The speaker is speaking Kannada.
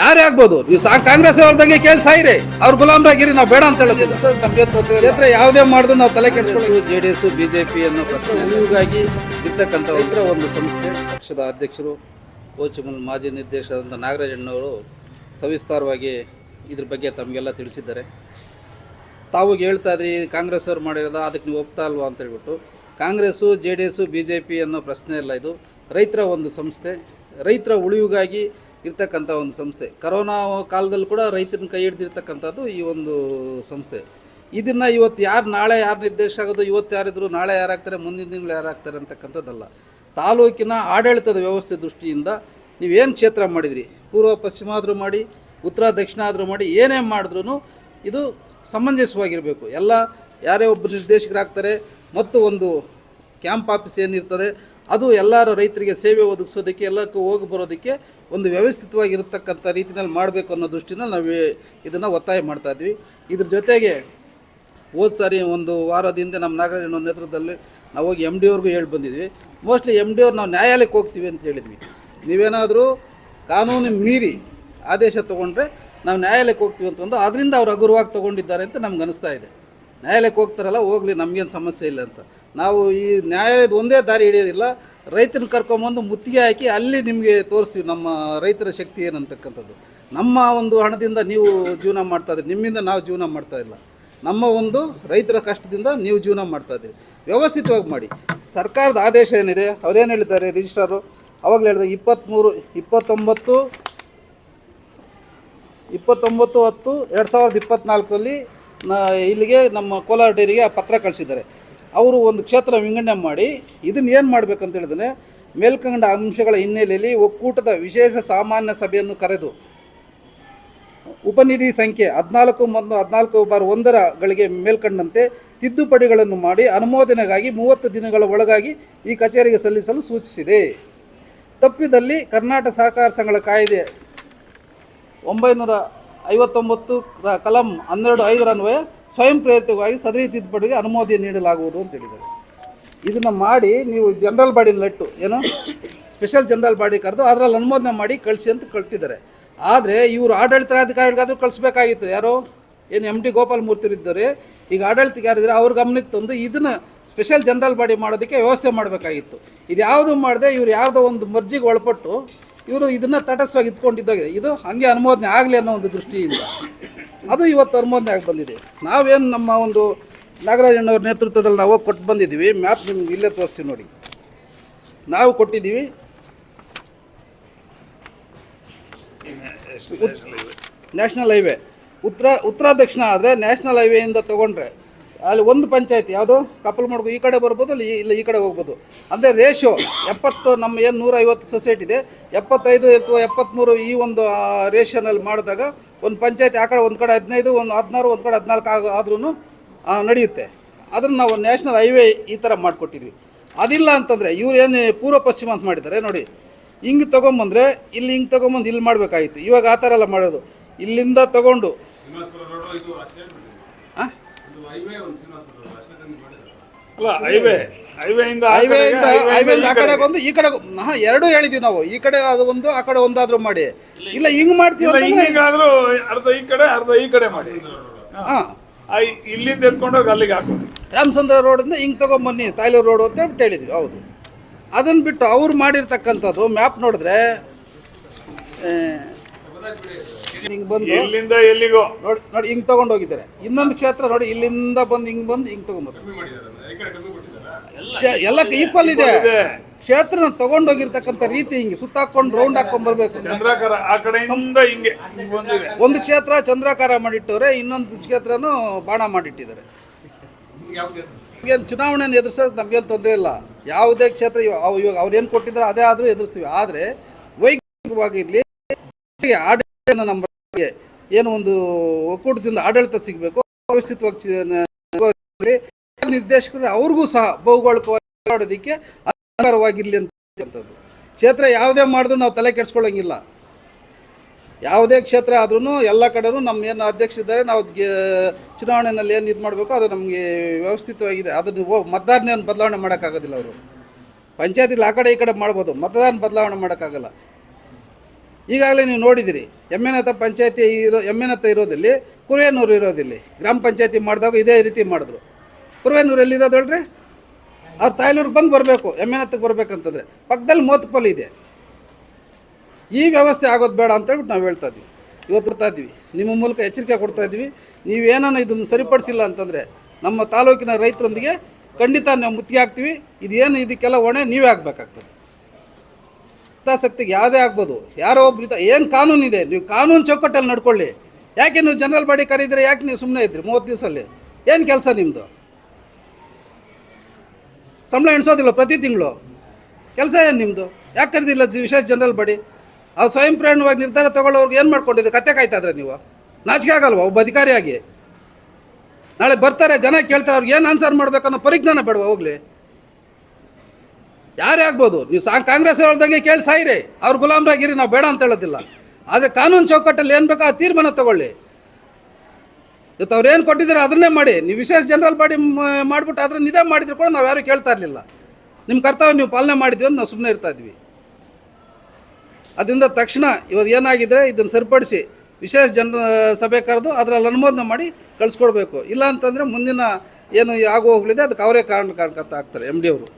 ಯಾರೇ ಆಗ್ಬೋದು ನೀವು ಸಾ ಕಾಂಗ್ರೆಸ್ ಅವ್ರದಂಗೆ ಕೇಳಿ ಸಾಯಿರಿ. ಅವ್ರು ಗುಲಾಮ್ರಾಗಿರಿ ನಾವು ಬೇಡ ಅಂತ ಹೇಳೋದು. ನಮಗೆ ಕ್ಷೇತ್ರ ಯಾವುದೇ ಮಾಡಿದ್ರು ನಾವು ತಲೆ ಕೆಡಿಸ್ಕೊಳ್ಳಿ ಜೆ ಡಿ ಎಸ್ ಬಿಜೆಪಿ ಅನ್ನೋ ಪ್ರಶ್ನೆ ಇರ್ತಕ್ಕಂಥ ಇತರ ಒಂದು ಸಂಸ್ಥೆ. ಪಕ್ಷದ ಅಧ್ಯಕ್ಷರು ಕೋಚಿಮಲ್ ಮಾಜಿ ನಿರ್ದೇಶಕರಾದಂಥ ನಾಗರಾಜಣ್ಣವರು ಸವಿಸ್ತಾರವಾಗಿ ಇದ್ರ ಬಗ್ಗೆ ತಮಗೆಲ್ಲ ತಿಳಿಸಿದ್ದಾರೆ. ತಾವು ಹೇಳ್ತಾ ಇದ್ರಿ ಕಾಂಗ್ರೆಸ್ ಅವ್ರು ಮಾಡಿರೋದ ಅದಕ್ಕೆ ನೀವು ಒಪ್ತಾ ಅಲ್ವಾ ಅಂತ ಹೇಳ್ಬಿಟ್ಟು. Congress J D S B J P ಅನ್ನೋ ಪ್ರಶ್ನೆ ಇಲ್ಲ ಇದು. ರೈತರ ಒಂದು ಸಂಸ್ಥೆ. ರೈತರ ಉಳಿವಿಗಾಗಿ ಇರ್ತಕ್ಕಂಥ ಒಂದು ಸಂಸ್ಥೆ. ಕರೋನಾ ಕಾಲದಲ್ಲಿ ಕೂಡ ರೈತರನ್ನ ಕೈ ಹಿಡ್ದಿರ್ತಕ್ಕಂಥದ್ದು ಈ ಒಂದು ಸಂಸ್ಥೆ. ಇದನ್ನು ಇವತ್ತು ಯಾರು ನಾಳೆ ಯಾರು ನಿರ್ದೇಶ ಆಗೋದು, ಇವತ್ತು ಯಾರಿದ್ರು ನಾಳೆ ಯಾರಾಗ್ತಾರೆ ಮುಂದಿನ ತಿಂಗಳು ಯಾರಾಗ್ತಾರೆ ಅಂತಕ್ಕಂಥದ್ದಲ್ಲ. ತಾಲೂಕಿನ ಆಡಳಿತದ ವ್ಯವಸ್ಥೆ ದೃಷ್ಟಿಯಿಂದ ನೀವೇನು ಕ್ಷೇತ್ರ ಮಾಡಿದ್ರಿ? ಪೂರ್ವ, ಪಶ್ಚಿಮ ಆದರೂ ಮಾಡಿ, ಉತ್ತರ, ದಕ್ಷಿಣ ಆದರೂ ಮಾಡಿ, ಏನೇ ಮಾಡಿದ್ರೂ ಇದು ಸಮಂಜಸವಾಗಿರಬೇಕು. ಎಲ್ಲ ಯಾರೇ ಒಬ್ಬರು ನಿರ್ದೇಶಕರಾಗ್ತಾರೆ, ಮತ್ತು ಒಂದು ಕ್ಯಾಂಪ್ ಆಫೀಸ್ ಏನಿರ್ತದೆ ಅದು ಎಲ್ಲರ ರೈತರಿಗೆ ಸೇವೆ ಒದಗಿಸೋದಕ್ಕೆ, ಎಲ್ಲಕ್ಕೂ ಹೋಗಿ ಬರೋದಕ್ಕೆ ಒಂದು ವ್ಯವಸ್ಥಿತವಾಗಿರತಕ್ಕಂಥ ರೀತಿಯಲ್ಲಿ ಮಾಡಬೇಕು ಅನ್ನೋ ದೃಷ್ಟಿನಲ್ಲಿ ನಾವು ಇದನ್ನು ಒತ್ತಾಯ ಮಾಡ್ತಾ ಇದ್ವಿ. ಇದ್ರ ಜೊತೆಗೆ ಹೋದ ಸಾರಿ ಒಂದು ವಾರದಿಂದ ನಮ್ಮ ನಾಗರಾಜನ ನೇತೃತ್ವದಲ್ಲಿ ನಾವು ಹೋಗಿ ಎಂ ಡಿ ಅವ್ರಿಗೂ ಹೇಳಿ ಬಂದಿದ್ವಿ. ಮೋಸ್ಟ್ಲಿ ಎಂ ಡಿ ಅವ್ರು ನಾವು ನ್ಯಾಯಾಲಯಕ್ಕೆ ಹೋಗ್ತೀವಿ ಅಂತ ಹೇಳಿದ್ವಿ. ನೀವೇನಾದರೂ ಕಾನೂನು ಮೀರಿ ಆದೇಶ ತೊಗೊಂಡ್ರೆ ನಾವು ನ್ಯಾಯಾಲಯಕ್ಕೆ ಹೋಗ್ತೀವಿ ಅಂತಂದು ಅದರಿಂದ ಅವ್ರು ಹಗುರವಾಗಿ ತೊಗೊಂಡಿದ್ದಾರೆ ಅಂತ ನಮ್ಗೆ ಅನಿಸ್ತಾ ಇದೆ. ನ್ಯಾಯಾಲಯಕ್ಕೆ ಹೋಗ್ತಾರಲ್ಲ, ಹೋಗಲಿ, ನಮಗೇನು ಸಮಸ್ಯೆ ಇಲ್ಲ ಅಂತ. ನಾವು ಈ ನ್ಯಾಯದ ಒಂದೇ ದಾರಿ ಹಿಡಿಯೋದಿಲ್ಲ, ರೈತನ ಕರ್ಕೊಂಬಂದು ಮುತ್ತಿಗೆ ಹಾಕಿ ಅಲ್ಲಿ ನಿಮಗೆ ತೋರಿಸ್ತೀವಿ ನಮ್ಮ ರೈತರ ಶಕ್ತಿ ಏನಂತಕ್ಕಂಥದ್ದು. ನಮ್ಮ ಒಂದು ಹಣದಿಂದ ನೀವು ಜೀವನ ಮಾಡ್ತಾ ಇದ್ದೀರಿ, ನಿಮ್ಮಿಂದ ನಾವು ಜೀವನ ಮಾಡ್ತಾ ಇಲ್ಲ. ನಮ್ಮ ಒಂದು ರೈತರ ಕಷ್ಟದಿಂದ ನೀವು ಜೀವನ ಮಾಡ್ತಾ ಇದ್ದೀರಿ. ವ್ಯವಸ್ಥಿತವಾಗಿ ಮಾಡಿ. ಸರ್ಕಾರದ ಆದೇಶ ಏನಿದೆ ಅವ್ರೇನು ಹೇಳಿದ್ದಾರೆ ರಿಜಿಸ್ಟ್ರಾರು? ಅವಾಗಲೇ ಹೇಳಿದೆ ಇಪ್ಪತ್ತ್ಮೂರು ಇಪ್ಪತ್ತೊಂಬತ್ತು ಇಪ್ಪತ್ತೊಂಬತ್ತು ಹತ್ತು ಎರಡು ಸಾವಿರದ ಇಪ್ಪತ್ತ್ನಾಲ್ಕರಲ್ಲಿ ನ ಇಲ್ಲಿಗೆ ನಮ್ಮ ಕೋಲಾರ ಡೈರಿಗೆ ಆ ಪತ್ರ ಕಳಿಸಿದ್ದಾರೆ. ಅವರು ಒಂದು ಕ್ಷೇತ್ರ ವಿಂಗಡಣೆ ಮಾಡಿ ಇದನ್ನು ಏನು ಮಾಡಬೇಕಂತ ಹೇಳಿದ್ರೆ ಮೇಲ್ಕಂಡ ಅಂಶಗಳ ಹಿನ್ನೆಲೆಯಲ್ಲಿ ಒಕ್ಕೂಟದ ವಿಶೇಷ ಸಾಮಾನ್ಯ ಸಭೆಯನ್ನು ಕರೆದು ಉಪನಿಧಿ ಸಂಖ್ಯೆ ಹದಿನಾಲ್ಕು ಮತ್ತು ಹದಿನಾಲ್ಕು ಬಾರ್ ಒಂದರಗಳಿಗೆ ಮೇಲ್ಕಂಡಂತೆ ತಿದ್ದುಪಡಿಗಳನ್ನು ಮಾಡಿ ಅನುಮೋದನೆಗಾಗಿ ಮೂವತ್ತು ದಿನಗಳ ಒಳಗಾಗಿ ಈ ಕಚೇರಿಗೆ ಸಲ್ಲಿಸಲು ಸೂಚಿಸಿದೆ. ತಪ್ಪಿದಲ್ಲಿ ಕರ್ನಾಟಕ ಸಹಕಾರ ಸಂಘಗಳ ಕಾಯ್ದೆ ಒಂಬೈನೂರ ಐವತ್ತೊಂಬತ್ತು ಕಲಂ ಹನ್ನೆರಡು ಐದರ ಅನ್ವಯ ಸ್ವಯಂ ಪ್ರೇರಿತವಾಗಿ ಸದರಿ ತಿದ್ದುಪಡಿಗೆ ಅನುಮೋದನೆ ನೀಡಲಾಗುವುದು ಅಂತ ಹೇಳಿದ್ದಾರೆ. ಇದನ್ನು ಮಾಡಿ ನೀವು ಜನರಲ್ ಬಾಡಿನ ಲೆಟ್ಟು, ಏನು? ಸ್ಪೆಷಲ್ ಜನರಲ್ ಬಾಡಿ ಕರೆದು ಅದರಲ್ಲಿ ಅನುಮೋದನೆ ಮಾಡಿ ಕಳಿಸಿ ಅಂತ ಕಟ್ಟಿದ್ದಾರೆ. ಆದರೆ ಇವರು ಆಡಳಿತಾಧಿಕಾರಿಗಾದರೂ ಕಳಿಸ್ಬೇಕಾಗಿತ್ತು. ಯಾರೋ? ಏನು ಎಂ ಡಿ ಗೋಪಾಲ್ ಮೂರ್ತಿ ಇದ್ದಾರೆ ಈಗ ಆಡಳಿತಕ್ಕೆ ಅವ್ರ ಗಮನಕ್ಕೆ ತಂದು ಇದನ್ನು ಸ್ಪೆಷಲ್ ಜನರಲ್ ಬಾಡಿ ಮಾಡೋದಕ್ಕೆ ವ್ಯವಸ್ಥೆ ಮಾಡಬೇಕಾಗಿತ್ತು. ಇದು ಯಾವುದು ಮಾಡದೆ ಇವ್ರು ಯಾವುದೋ ಒಂದು ಮರ್ಜಿಗೆ ಒಳಪಟ್ಟು ಇವರು ಇದನ್ನು ತಟಸ್ಥವಾಗಿ ಇದ್ಕೊಂಡಿದ್ದಾಗಿದೆ ಇದು ಹಾಗೆ ಅನುಮೋದನೆ ಆಗಲಿ ಅನ್ನೋ ಒಂದು ದೃಷ್ಟಿಯಿಂದ. ಅದು ಇವತ್ತು ಅನುಮೋದನೆ ಬಂದಿದೆ. ನಾವೇನು ನಮ್ಮ ಒಂದು ನಾಗರಾಜಣ್ಣವ್ರ ನೇತೃತ್ವದಲ್ಲಿ ನಾವು ಕೊಟ್ಟು ಬಂದಿದ್ದೀವಿ, ಮ್ಯಾಪ್ ನಿಮ್ಗೆ ಇಲ್ಲೇ ತೋರಿಸ್ತೀವಿ ನೋಡಿ. ನಾವು ಕೊಟ್ಟಿದ್ದೀವಿ. National highway. ಉತ್ತರ ಉತ್ತರ ದಕ್ಷಿಣ ಆದರೆ ನ್ಯಾಷನಲ್ ಹೈವೇಯಿಂದ ತೊಗೊಂಡ್ರೆ, ಅಲ್ಲಿ ಒಂದು ಪಂಚಾಯತ್ ಯಾವುದು? ಕಪಲ್ ಮಾಡ್ಬೋದು ಈ ಕಡೆ ಬರ್ಬೋದು ಅಲ್ಲಿ ಇಲ್ಲ ಈ ಕಡೆ ಹೋಗ್ಬೋದು. ಅಂದರೆ ರೇಷಿಯೋ ಎಪ್ಪತ್ತು, ನಮ್ಮ ಏನು ನೂರ ಐವತ್ತು ಸೊಸೈಟಿ ಇದೆ ಎಪ್ಪತ್ತೈದು ಅಥವಾ ಎಪ್ಪತ್ತ್ಮೂರು ಈ ಒಂದು ರೇಷನಲ್ಲಿ ಮಾಡಿದಾಗ ಒಂದು ಪಂಚಾಯತ್ ಆ ಕಡೆ ಒಂದು ಕಡೆ ಹದಿನೈದು ಒಂದು ಹದಿನಾರು ಒಂದು ಕಡೆ ಹದಿನಾಲ್ಕು ಆಗ ಆದ್ರೂ ನಡೆಯುತ್ತೆ. ಅದನ್ನು ನಾವು ನ್ಯಾಷನಲ್ ಹೈವೇ ಈ ಥರ ಮಾಡಿಕೊಟ್ಟಿದ್ವಿ. ಅದಿಲ್ಲ ಅಂತಂದರೆ ಇವ್ರು ಏನು ಪೂರ್ವ ಪಶ್ಚಿಮ ಅಂತ ಮಾಡಿದ್ದಾರೆ ನೋಡಿ. ಹಿಂಗೆ ತೊಗೊಂಬಂದ್ರೆ ಇಲ್ಲಿ ಹಿಂಗೆ ತೊಗೊಂಬಂದು ಇಲ್ಲಿ ಮಾಡಬೇಕಾಗಿತ್ತು. ಇವಾಗ ಆ ಥರ ಎಲ್ಲ ಮಾಡೋದು. ಇಲ್ಲಿಂದ ತೊಗೊಂಡು. ಹಾಂ ಅಲ್ಲ ಹೈವೇ. ಹೈವೇಯಿಂದ ಹೈವೇಯಿಂದ ಇಂದ ಹೈವೇಯಿಂದ ಈ ಆ ಕಡೆ. ಬಂದು ಈ ಕಡೆ ಹಾ ಎರಡೂ ಹೇಳಿದ್ವಿ ನಾವು. ಈ ಕಡೆ ಅದು ಒಂದು ಆ ಕಡೆ ಒಂದಾದ್ರೂ ಮಾಡಿ. ಇಲ್ಲ ಹಿಂಗ್ ಮಾಡ್ತೀವಿ ರಾಮಚಂದ್ರ ಅಂತಂದ್ರೆ ಹಿಂಗಾದ್ರೂ ಅರ್ಧ ಈ ಕಡೆ ಅರ್ಧ ಈ ಕಡೆ ಮಾಡಿ. ಹಾ. ಆ, ಇಲ್ಲಿಂದ ಎತ್ಕೊಂಡೋಗಿ ಅಲ್ಲಿಗೆ ಹಾಕೋದು. ರಾಮಚಂದ್ರ ರೋಡಿಂದ ಹಿಂಗೆ ತಗೊಂಬನ್ನಿ ತಾಯ್ಲೂರು ರೋಡು ಅಂತ ಹೇಳ್ಬಿಟ್ಟು ಹೇಳಿದ್ವಿ ಹೌದು. ಅದನ್ನ ಬಿಟ್ಟು ಅವ್ರು ಮಾಡಿರ್ತಕ್ಕಂಥದ್ದು ಮ್ಯಾಪ್ ನೋಡಿದ್ರೆ ಹಿಂಗೆ ಬಂದು ಇಲ್ಲಿಂದ ಎಲ್ಲಿಗೋ. ನೋಡಿ ನೋಡಿ ಹಿಂಗೆ ತೊಗೊಂಡು ಹೋಗಿದ್ದಾರೆ ಇನ್ನೊಂದು ಕ್ಷೇತ್ರ ನೋಡಿ ಇಲ್ಲಿಂದ ಬಂದು ಹಿಂಗ್ ಬಂದು ಹಿಂಗೆ ತೊಗೊಂಬರ್ತಾರೆ. ಎಲ್ಲ ಈಕ್ವಲ್ ಇದೆ. ಕ್ಷೇತ್ರನ ತಗೊಂಡೋಗಿರ್ತಕ್ಕಂಥ ರೀತಿ ಹಿಂಗೆ ಸುತ್ತಾಕೊಂಡು ರೌಂಡ್ ಹಾಕೊಂಡ್ ಬರ್ಬೇಕು. ಚಂದ್ರಾಕರ ಆ ಕಡೆಯಿಂದ ಹಿಂಗೆ ಹಿಂಗ್ ಒಂದು ಕ್ಷೇತ್ರ ಚಂದ್ರಾಕಾರ ಮಾಡಿಟ್ಟವ್ರೆ ಇನ್ನೊಂದು ಕ್ಷೇತ್ರನೂ ಬಾಣ ಮಾಡಿಟ್ಟಿದ್ದಾರೆ. ಏನು ಚುನಾವಣೆಯನ್ನು ಎದುರಿಸೋದು ನಮ್ಗೇನು ತೊಂದರೆ ಇಲ್ಲ. ಯಾವುದೇ ಕ್ಷೇತ್ರ ಇವಾಗ ಅವ್ರು ಏನು ಕೊಟ್ಟಿದ್ದಾರೆ ಅದೇ ಆದರೂ ಎದುರಿಸ್ತೀವಿ. ಆದರೆ ವೈಯಕ್ತಿಕವಾಗಿರಲಿ ಆಡಳಿತ ನಮ್ಮ ಏನೋ ಒಂದು ಒಕ್ಕೂಟದಿಂದ ಆಡಳಿತ ಸಿಗಬೇಕು ವ್ಯವಸ್ಥಿತವಾಗಿ ನಿರ್ದೇಶಕರು ಅವ್ರಿಗೂ ಸಹ ಭೌಗೋಳಿಕವಾಗಿ ಅಧಿಕಾರವಾಗಿರಲಿ ಅಂತಕ್ಕಂಥದ್ದು ಕ್ಷೇತ್ರ ಯಾವುದೇ ಮಾಡಿದ್ರು ನಾವು ತಲೆ ಕೆಡಿಸ್ಕೊಳ್ಳೋಂಗಿಲ್ಲ. ಯಾವುದೇ ಕ್ಷೇತ್ರ ಆದ್ರೂ ಎಲ್ಲ ಕಡೆನೂ ನಮ್ಮ ಏನು ಅಧ್ಯಕ್ಷ ಇದ್ದಾರೆ ನಾವು ಚುನಾವಣೆಯಲ್ಲಿ ಏನು ಇದು ಮಾಡಬೇಕು ಅದು ನಮಗೆ ವ್ಯವಸ್ಥಿತವಾಗಿದೆ. ಅದನ್ನು ಮತದಾರನೇನು ಮತದಾರನ ಬದಲಾವಣೆ ಮಾಡೋಕ್ಕಾಗೋದಿಲ್ಲ ಅವರು. ಪಂಚಾಯತಿಲಿ ಆ ಕಡೆ ಈ ಕಡೆ ಮಾಡ್ಬೋದು ಮತದಾನ ಬದಲಾವಣೆ ಮಾಡೋಕ್ಕಾಗಲ್ಲ. ಈಗಾಗಲೇ ನೀವು ನೋಡಿದಿರಿ ಎಮ್ಮೆನತ್ತ ಪಂಚಾಯತಿ ಇರೋ ಎಮ್ಮೆನತ್ತ ಇರೋದಿಲ್ಲಿ ಕುರಿಯನೂರು ಇರೋದಿಲ್ಲಿ, ಗ್ರಾಮ ಪಂಚಾಯತಿ ಮಾಡಿದಾಗ ಇದೇ ರೀತಿ ಮಾಡಿದ್ರು. ಕುರುವೇನೂರು ಎಲ್ಲಿರೋದು ಹೇಳ್ರಿ ಅವ್ರ ತಾಯ್ಲೂರಿಗೆ ಬಂದು ಬರಬೇಕು ಎಮ್ಮೆನತ್ತಕ್ಕೆ ಬರಬೇಕಂತಂದ್ರೆ. ಪಕ್ಕದಲ್ಲಿ ಮೋತ್ಪಲ್ ಇದೆ. ಈ ವ್ಯವಸ್ಥೆ ಆಗೋದು ಬೇಡ ಅಂತ ಹೇಳ್ಬಿಟ್ಟು ನಾವು ಹೇಳ್ತಾ ಇದ್ವಿ. ಇವತ್ತು ಬರ್ತಾ ಇದ್ವಿ. ನಿಮ್ಮ ಮೂಲಕ ಎಚ್ಚರಿಕೆ ಕೊಡ್ತಾ ಇದ್ವಿ. ನೀವೇನೋ ಇದನ್ನು ಸರಿಪಡಿಸಿಲ್ಲ ಅಂತಂದರೆ ನಮ್ಮ ತಾಲೂಕಿನ ರೈತರೊಂದಿಗೆ ಖಂಡಿತ ನಾವು ಮುತ್ತಿಗೆ ಹಾಕ್ತೀವಿ. ಇದೇನು ಇದಕ್ಕೆಲ್ಲ ಹೊಣೆ ನೀವೇ ಆಗಬೇಕಾಗ್ತದೆ. ಹಿತಾಸಕ್ತಿಗೆ ಯಾವುದೇ ಆಗ್ಬೋದು. ಯಾರೋ ಒಬ್ರು ಏನು ಕಾನೂನಿದೆ ನೀವು ಕಾನೂನು ಚೌಕಟ್ಟಲ್ಲಿ ನಡ್ಕೊಳ್ಳಿ. ಯಾಕೆ ನೀವು ಜನರಲ್ ಬಾಡಿ ಕರೀದ್ರೆ, ಯಾಕೆ ನೀವು ಸುಮ್ಮನೆ ಇದ್ರಿ ಮೂವತ್ತು ದಿವಸಲ್ಲಿ? ಏನು ಕೆಲಸ ನಿಮ್ಮದು ಸಂಬಳ ಎಣಿಸೋದಿಲ್ಲ ಪ್ರತಿ ತಿಂಗಳು. ಕೆಲಸ ಏನು ನಿಮ್ಮದು ಯಾಕೆ ಕರೆದಿಲ್ಲ ವಿಶೇಷ ಜನರಲ್ ಬಡಿ ಅವ್ರು ಸ್ವಯಂ ಪ್ರೇರಣವಾಗಿ ನಿರ್ಧಾರ ತಗೊಳ್ಳೋರ್ಗೆ ಏನು ಮಾಡ್ಕೊಂಡಿದ್ದು? ಕತ್ತೆ ಕಾಯ್ತಾ ಇದ್ರೆ ನೀವು? ನಾಚಿಕೆ ಆಗಲ್ವಾ? ಒಬ್ಬ ಅಧಿಕಾರಿಯಾಗಿ ನಾಳೆ ಬರ್ತಾರೆ, ಜನ ಕೇಳ್ತಾರೆ, ಅವ್ರಿಗೆ ಏನು ಆನ್ಸರ್ ಮಾಡಬೇಕನ್ನೋ ಪರಿಜ್ಞಾನ ಬೇಡವಾ ಹೋಗ್ಲಿ? ಯಾರೇ ಆಗ್ಬೋದು, ನೀವು ಸಾ ಕಾಂಗ್ರೆಸ್ ಹೇಳ್ದಂಗೆ ಕೇಳಿ ಸಾಯಿರಿ. ಅವ್ರು ಗುಲಾಮ್ರಾಗಿರಿ, ನಾವು ಬೇಡ ಅಂತ ಹೇಳೋದಿಲ್ಲ. ಆದರೆ ಕಾನೂನು ಚೌಕಟ್ಟಲ್ಲಿ ಏನು ಬೇಕೋ ಆ ತೀರ್ಮಾನ ತಗೊಳ್ಳಿ. ಇವತ್ತು ಅವ್ರು ಏನು ಕೊಟ್ಟಿದ್ದಾರೆ ಅದನ್ನೇ ಮಾಡಿ. ನೀವು ವಿಶೇಷ ಜನರಲ್ ಬಾಡಿ ಮಾಡಿಬಿಟ್ಟು ಅದನ್ನ ಇದೇ ಮಾಡಿದ್ರು ಕೂಡ ನಾವು ಯಾರೂ ಕೇಳ್ತಾ ಇರಲಿಲ್ಲ. ನಿಮ್ಮ ಕರ್ತವ್ಯ ನೀವು ಪಾಲನೆ ಮಾಡಿದ್ವಿ ಅಂತ ನಾವು ಸುಮ್ಮನೆ ಇರ್ತಾ ಇದ್ವಿ. ಅದರಿಂದ ತಕ್ಷಣ ಇವತ್ತು ಏನಾಗಿದೆ, ಇದನ್ನು ಸರಿಪಡಿಸಿ ವಿಶೇಷ ಜನ ಸಭೆ ಕರೆದು ಅದರಲ್ಲಿ ಅನುಮೋದನೆ ಮಾಡಿ ಕಳಿಸ್ಕೊಡ್ಬೇಕು. ಇಲ್ಲ ಅಂತಂದರೆ ಮುಂದಿನ ಏನು ಆಗುವ ಹೋಗಲಿದೆ ಅದಕ್ಕೆ ಅವರೇ ಕಾರಣ ಕಾರಣಕರ್ತ ಆಗ್ತಾರೆ ಎಂ ಡಿ ಅವರು.